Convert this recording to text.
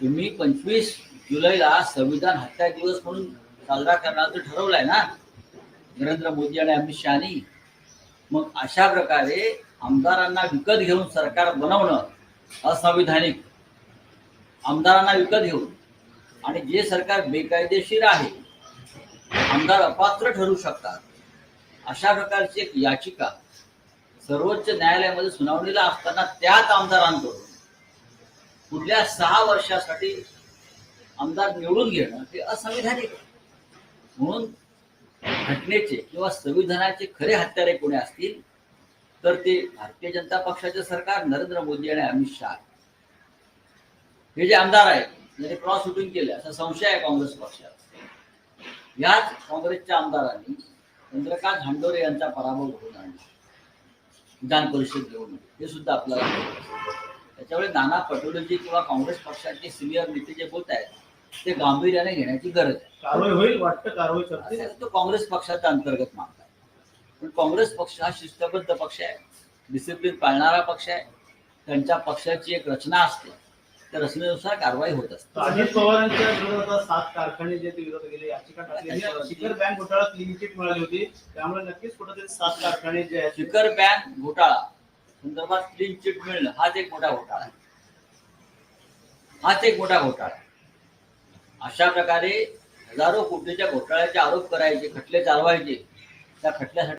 तुम्ही पंचवीस जुलैला संविधान हत्या दिवस म्हणून साजरा करण्याचं ठरवलंय ना. नरेंद्र मोदी आणि अमित शहानी. मग अशा प्रकारे आमदारांना विकत घेऊन सरकार बनवणं असंविधानिक. आमदारांना विकत घेऊन. आणि जे सरकार बेकायदेशीर आहे आमदार अपात्र ठरू शकतात. अशा प्रकारची एक याचिका सर्वोच्च न्यायालयामध्ये सुनावणीला असताना त्याच आमदारांकडून पुढल्या सहा वर्षासाठी आमदार निवडून घेणं हे असंविधानिक म्हणून घटनेचे किंवा संविधानाचे खरे हत्यारे कोणी असतील तर ते भारतीय जनता पक्षाचे सरकार नरेंद्र मोदी आणि अमित शहा. हे जे आमदार आहेत ज्यांनी क्रॉस शूटिंग केले असा संशय आहे काँग्रेस पक्षात. याच काँग्रेसच्या आमदारांनी चंद्रकांत हांडोरे यांचा पराभव घडून आणला. विधान परिषद घेऊन. हे सुद्धा आपल्याला त्याच्यामुळे नाना पटोलेजी किंवा काँग्रेस पक्षाचे सिनियर नेते जे बोलत आहेत ते गांभीर्याने घेण्याची गरज आहे. कारवाई होईल वाटतं कारवाई करतील. तो काँग्रेस पक्षाचा अंतर्गत आहे. पण काँग्रेस पक्ष हा शिस्तबद्ध पक्ष आहे. डिसिप्लिन पाळणारा पक्ष आहे. त्यांच्या पक्षाची एक रचना असते. त्या रचनेनुसार कारवाई होत असते. अजित पवारांच्या विरोधात आता सात कारखाने जे ते विरोध केले. याचिका टाकली. आणि शिखर बँक घोटाळा क्लीन चिट मिळाली होती. त्यामुळे नक्कीच कुठेतरी सात कारखाने जे आहेत शिखर बँक घोटाळा. संदर्भात क्लीन चिट मिळणं हाच एक मोठा घोटाळा आहे हाच एक मोठा घोटाळा आहे. अशा प्रकारे हजारो कोटीच्या घोटाळ्याचे आरोप करायचे खटले चालवायचे त्या खटल्यासाठी